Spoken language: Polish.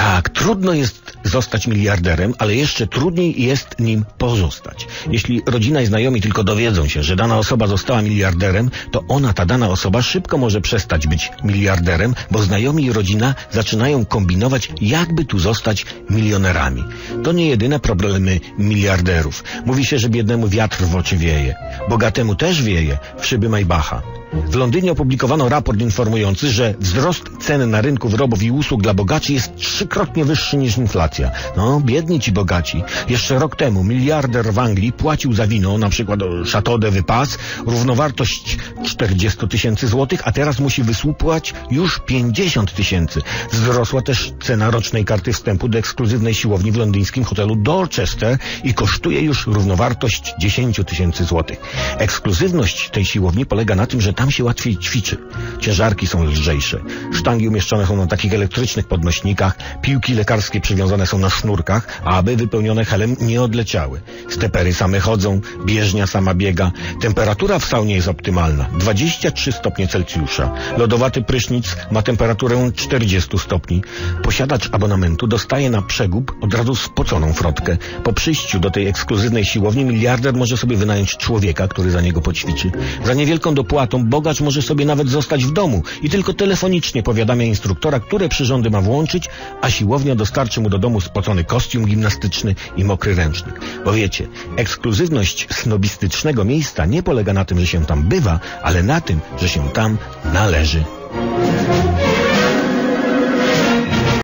Tak, trudno jest zostać miliarderem, ale jeszcze trudniej jest nim pozostać. Jeśli rodzina i znajomi tylko dowiedzą się, że dana osoba została miliarderem, to ona, ta dana osoba, szybko może przestać być miliarderem, bo znajomi i rodzina zaczynają kombinować, jakby tu zostać milionerami. To nie jedyne problemy miliarderów. Mówi się, że biednemu wiatr w oczy wieje. Bogatemu też wieje w szyby Maybacha. W Londynie opublikowano raport informujący, że wzrost cen na rynku wyrobów i usług dla bogaczy jest trzykrotnie wyższy niż inflacja. No, biedni ci bogaci. Jeszcze rok temu miliarder w Anglii płacił za wino, na przykład Chateau de Vypas, równowartość 40 tysięcy złotych, a teraz musi wysłupłać już 50 tysięcy. Wzrosła też cena rocznej karty wstępu do ekskluzywnej siłowni w londyńskim hotelu Dorchester i kosztuje już równowartość 10 tysięcy złotych. Ekskluzywność tej siłowni polega na tym, że tam się łatwiej ćwiczy. Ciężarki są lżejsze. Sztangi umieszczone są na takich elektrycznych podnośnikach, piłki lekarskie przywiązane są na sznurkach, aby wypełnione helem nie odleciały. Stepery same chodzą, bieżnia sama biega. Temperatura w saunie jest optymalna. 23 stopnie Celsjusza. Lodowaty prysznic ma temperaturę 40 stopni. Posiadacz abonamentu dostaje na przegub od razu spoconą frotkę. Po przyjściu do tej ekskluzywnej siłowni miliarder może sobie wynająć człowieka, który za niego poćwiczy. Za niewielką dopłatą bogacz może sobie nawet zostać w domu i tylko telefonicznie powiadamia instruktora, które przyrządy ma włączyć, a siłownia dostarczy mu do domu spocony kostium gimnastyczny i mokry ręcznik. Bo wiecie, ekskluzywność snobistycznego miejsca nie polega na tym, że się tam bywa, ale na tym, że się tam należy.